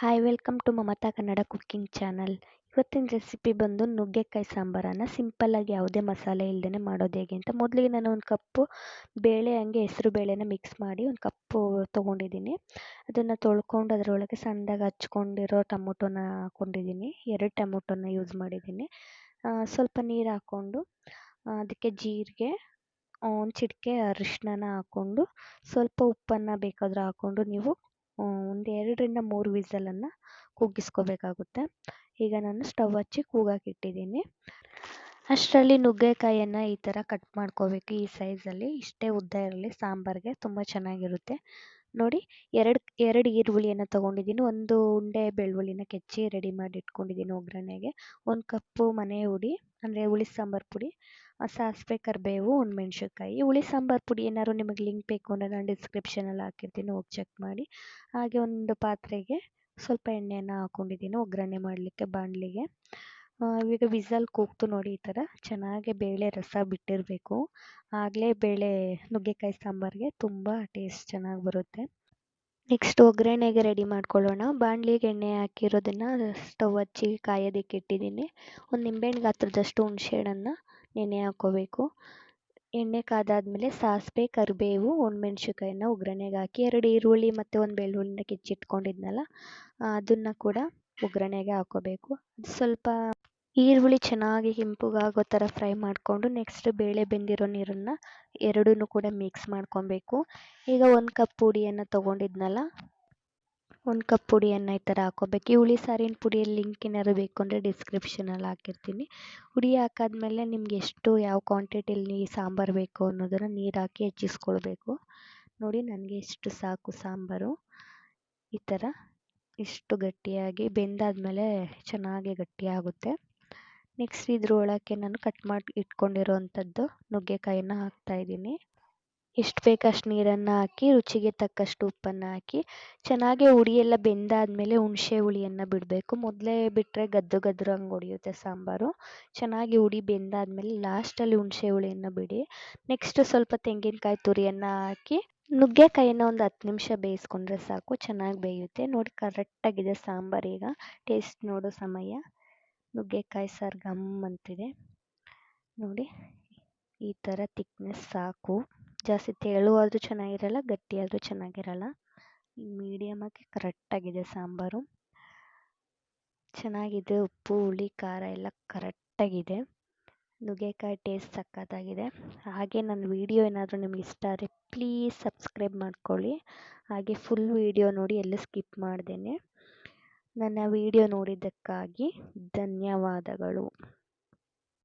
Hi welcome to Mamata Kannada cooking channel ಇವತ್ತಿನ recipe ಬಂದು ನುಗ್ಗೆಕಾಯಿ ಸಾಂಬಾರನ್ನು ಸಿಂಪಲ್ಲಾಗಿ ಯಾವುದೇ ಮಸಾಲೆ ಇಲ್ಲದೇ ಮಾಡೋದು ಹೇಗೆ ಅಂತ ಮೊದಲಿಗೆ ನಾನು ಒಂದು ಕಪ್ಪು ಬೇಳೆ ಹಂಗೆ ಹೆಸರು ಬೇಳೆನ ಮಿಕ್ಸ್ ಮಾಡಿ ಒಂದು ಕಪ್ಪು ತೊಗೊಂಡಿದ್ದೀನಿ. ಅದನ್ನು ತೊಳ್ಕೊಂಡು ಅದರೊಳಗೆ ಸಣ್ಣದಾಗಿ ಹಚ್ಕೊಂಡಿರೋ ಟೊಮೊಟೊನ ಹಾಕ್ಕೊಂಡಿದ್ದೀನಿ ಎರಡು ಟೊಮೊಟೊನ ಯೂಸ್ ಮಾಡಿದ್ದೀನಿ. ಸ್ವಲ್ಪ ನೀರು ಹಾಕ್ಕೊಂಡು ಅದಕ್ಕೆ ಜೀರಿಗೆ ಒಂದು ಚಿಟಿಕೆ ಅರಿಶಿನ ಹಾಕ್ಕೊಂಡು, ಸ್ವಲ್ಪ ಉಪ್ಪನ್ನು ಬೇಕಾದರೆ ಹಾಕ್ಕೊಂಡು ನೀವು ಒಂದು ಎರಡರಿಂದ ಮೂರು ವಿಸಲನ್ನು ಕೂಗಿಸ್ಕೋಬೇಕಾಗುತ್ತೆ ಈಗ ನಾನು ಸ್ಟವ್ ಹಚ್ಚಿ ಕೂಗಕ್ಕೆ ಇಟ್ಟಿದ್ದೀನಿ ಅಷ್ಟರಲ್ಲಿ ನುಗ್ಗೆಕಾಯಿಯನ್ನು ಈ ಥರ ಕಟ್ ಮಾಡ್ಕೋಬೇಕು. ಈ ಸೈಜಲ್ಲಿ ಇಷ್ಟೇ ಉದ್ದ ಇರಲಿ, ಸಾಂಬಾರಿಗೆ ತುಂಬ ಚೆನ್ನಾಗಿರುತ್ತೆ. ನೋಡಿ, ಎರಡು ಎರಡು ಈರುಳ್ಳಿಯನ್ನು ತೊಗೊಂಡಿದ್ದೀನಿ. ಒಂದು ಉಂಡೆ ಬೆಳ್ಳುಳ್ಳಿನ ಕೆಚ್ಚಿ ರೆಡಿ ಮಾಡಿ ಇಟ್ಕೊಂಡಿದ್ದೀನಿ ಒಗ್ಗರಣೆಗೆ. ಒಂದು ಕಪ್ಪು ಮನೆ ಹುಡಿ, ಅಂದರೆ ಹುಳಿ ಸಾಂಬಾರು ಪುಡಿ. ಸಾಸಿವೆ ಕರಿಬೇವು ಒಣಮೆಣ್ಸಿನ್ಕಾಯಿ ಹುಳಿ ಸಾಂಬಾರು ಪುಡಿ ಏನಾದ್ರು ನಿಮಗೆ ಲಿಂಕ್ ಬೇಕು ಅಂದರೆ ನಾನು ಡಿಸ್ಕ್ರಿಪ್ಷನಲ್ಲಿ ಹಾಕಿರ್ತೀನಿ, ಹೋಗಿ ಚೆಕ್ ಮಾಡಿ. ಹಾಗೆ ಒಂದು ಪಾತ್ರೆಗೆ ಸ್ವಲ್ಪ ಎಣ್ಣೆಯನ್ನು ಹಾಕ್ಕೊಂಡಿದ್ದೀನಿ ಒಗ್ಗರಣೆ ಮಾಡಲಿಕ್ಕೆ ಬಾಣಲಿಗೆ. ಈಗ ವಿಸಲ್ ಕೂಗ್ತು ನೋಡಿ ಈ ಥರ ಚೆನ್ನಾಗಿ ಬೇಳೆ ರಸ ಬಿಟ್ಟಿರಬೇಕು. ಆಗಲೇ ಬೇಳೆ, ನುಗ್ಗೆಕಾಯಿ ಸಾಂಬಾರಿಗೆ ತುಂಬ ಟೇಸ್ಟ್ ಚೆನ್ನಾಗಿ ಬರುತ್ತೆ. ನೆಕ್ಸ್ಟ್ ಒಗ್ಗರಣೆಗೆ ರೆಡಿ ಮಾಡ್ಕೊಳ್ಳೋಣ. ಬಾಣಲಿಗೆ ಎಣ್ಣೆ ಹಾಕಿರೋದನ್ನು ಸ್ಟವ್ ಹಚ್ಚಿ ಕಾಯೋದಕ್ಕೆ ಇಟ್ಟಿದ್ದೀನಿ. ಒಂದು ನಿಂಬೆಹಣ್ಣು ಗಾತ್ರದಷ್ಟು ಹುಣಸೆಹಣ್ಣನ್ನು ನೆನೆ ಹಾಕ್ಕೋಬೇಕು ಎಣ್ಣೆ ಕಾದಾದಮೇಲೆ ಸಾಸಿವೆ, ಕರಿಬೇವು ಒಣಮೆಣ್ಸಿನ್ಕಾಯಿನ ಒಗ್ಗರಣೆಗೆ ಹಾಕಿ ಎರಡು ಈರುಳ್ಳಿ ಮತ್ತು ಒಂದು ಬೆಳ್ಳುಳ್ಳಿನ ಕೆಚ್ಚಿಟ್ಕೊಂಡಿದ್ನಲ್ಲ, ಅದನ್ನು ಕೂಡ ಒಗ್ಗರಣೆಗೆ ಹಾಕ್ಕೋಬೇಕು ಸ್ವಲ್ಪ ಈರುಳ್ಳಿ ಚೆನ್ನಾಗಿ ಕೆಂಪುಗಾಗೋ ಥರ ಫ್ರೈ ಮಾಡಿಕೊಂಡು ನೆಕ್ಸ್ಟ್ ಬೇಳೆ ಬೆಂದಿರೋ ನೀರನ್ನು ಎರಡೂ ಕೂಡ ಮಿಕ್ಸ್ ಮಾಡ್ಕೊಬೇಕು. ಈಗ ಒಂದು ಕಪ್ ಪುಡಿಯನ್ನು ತೊಗೊಂಡಿದ್ನಲ್ಲ ಒಂದು ಕಪ್ ಪುಡಿಯನ್ನು ಈ ಥರ ಹಾಕ್ಕೋಬೇಕು ಈ ಹುಳಿ ಸಾರಿನ ಪುಡಿಯ ಲಿಂಕ್ ಏನಾದ್ರು ಬೇಕು ಅಂದರೆ ಡಿಸ್ಕ್ರಿಪ್ಷನಲ್ಲಿ ಹಾಕಿರ್ತೀನಿ. ಹುಳಿ ಹಾಕಾದ್ಮೇಲೆ ನಿಮ್ಗೆ ಎಷ್ಟು, ಯಾವ ಕ್ವಾಂಟಿಟಿಲಿ ಸಾಂಬಾರು ಬೇಕು ಅನ್ನೋದನ್ನು ನೀರು ಹಾಕಿ ಹೆಚ್ಚಿಸ್ಕೊಳ್ಬೇಕು. ನೋಡಿ ನನಗೆ ಇಷ್ಟು ಸಾಕು ಸಾಂಬಾರು. ಈ ಥರ ಇಷ್ಟು ಗಟ್ಟಿಯಾಗಿ ಬೆಂದಾದಮೇಲೆ ಚೆನ್ನಾಗಿ ಗಟ್ಟಿಯಾಗುತ್ತೆ. ನೆಕ್ಸ್ಟ್ ಇದ್ರೊಳಕ್ಕೆ ನಾನು ಕಟ್ ಮಾಡಿ ಇಟ್ಕೊಂಡಿರೋ ಅಂಥದ್ದು ನುಗ್ಗೆಕಾಯಿನ ಹಾಕ್ತಾಯಿದ್ದೀನಿ ಎಷ್ಟು ಬೇಕಷ್ಟು ನೀರನ್ನು ಹಾಕಿ, ರುಚಿಗೆ ತಕ್ಕಷ್ಟು ಉಪ್ಪನ್ನು ಹಾಕಿ, ಚೆನ್ನಾಗಿ ಹುಳಿ ಎಲ್ಲ ಬೆಂದಾದಮೇಲೆ ಹುಣಸೆ ಹುಳಿಯನ್ನು ಬಿಡಬೇಕು. ಮೊದಲೇ ಬಿಟ್ಟರೆ ಗದ್ದು ಗದ್ರು ಹಂಗೆ ಹೊಡಿಯುತ್ತೆ ಸಾಂಬಾರು. ಚೆನ್ನಾಗಿ ಹುಡಿ ಬೆಂದಾದಮೇಲೆ ಲಾಸ್ಟಲ್ಲಿ ಹುಣಸೆ ಹುಳಿಯನ್ನು ಬಿಡಿ. ನೆಕ್ಸ್ಟ್ ಸ್ವಲ್ಪ ತೆಂಗಿನಕಾಯಿ ತುರಿಯನ್ನು ಹಾಕಿ ನುಗ್ಗೆಕಾಯಿನ ಒಂದು ಹತ್ತು ನಿಮಿಷ ಬೇಯಿಸ್ಕೊಂಡ್ರೆ ಸಾಕು, ಚೆನ್ನಾಗಿ ಬೇಯುತ್ತೆ. ನೋಡಿ ಕರೆಕ್ಟಾಗಿದೆ ಸಾಂಬಾರು ಈಗ. ಟೇಸ್ಟ್ ನೋಡೋ ಸಮಯ ನುಗ್ಗೆಕಾಯಿ ಸಾರು ಗಮ್ ಅಂತಿದೆ. ನೋಡಿ ಈ ಥರ ತಿಕ್ನೆಸ್ ಸಾಕು. ಜಾಸ್ತಿ ತೆಳುವಾದರೂ ಚೆನ್ನಾಗಿರಲ್ಲ, ಗಟ್ಟಿಯಾದರೂ ಚೆನ್ನಾಗಿರಲ್ಲ. ಮೀಡಿಯಮಾಗಿ ಕರೆಕ್ಟಾಗಿದೆ ಸಾಂಬಾರು. ಚೆನ್ನಾಗಿದೆ ಉಪ್ಪು, ಹುಳಿ, ಖಾರ ಎಲ್ಲ ಕರೆಕ್ಟಾಗಿದೆ ನುಗ್ಗೆಕಾಯಿ ಟೇಸ್ಟ್ ಸಕ್ಕತ್ತಾಗಿದೆ ಹಾಗೆ ನನ್ನ ವೀಡಿಯೋ ಏನಾದರೂ ನಿಮ್ಗೆ ಇಷ್ಟ ಆದರೆ ಪ್ಲೀಸ್ ಸಬ್ಸ್ಕ್ರೈಬ್ ಮಾಡ್ಕೊಳ್ಳಿ. ಹಾಗೆ ಫುಲ್ ವೀಡಿಯೋ ನೋಡಿ ಎಲ್ಲೂ ಸ್ಕಿಪ್ ಮಾಡ್ದೇನೆ. ನನ್ನ ವೀಡಿಯೋ ನೋಡಿದ್ದಕ್ಕಾಗಿ ಧನ್ಯವಾದಗಳು.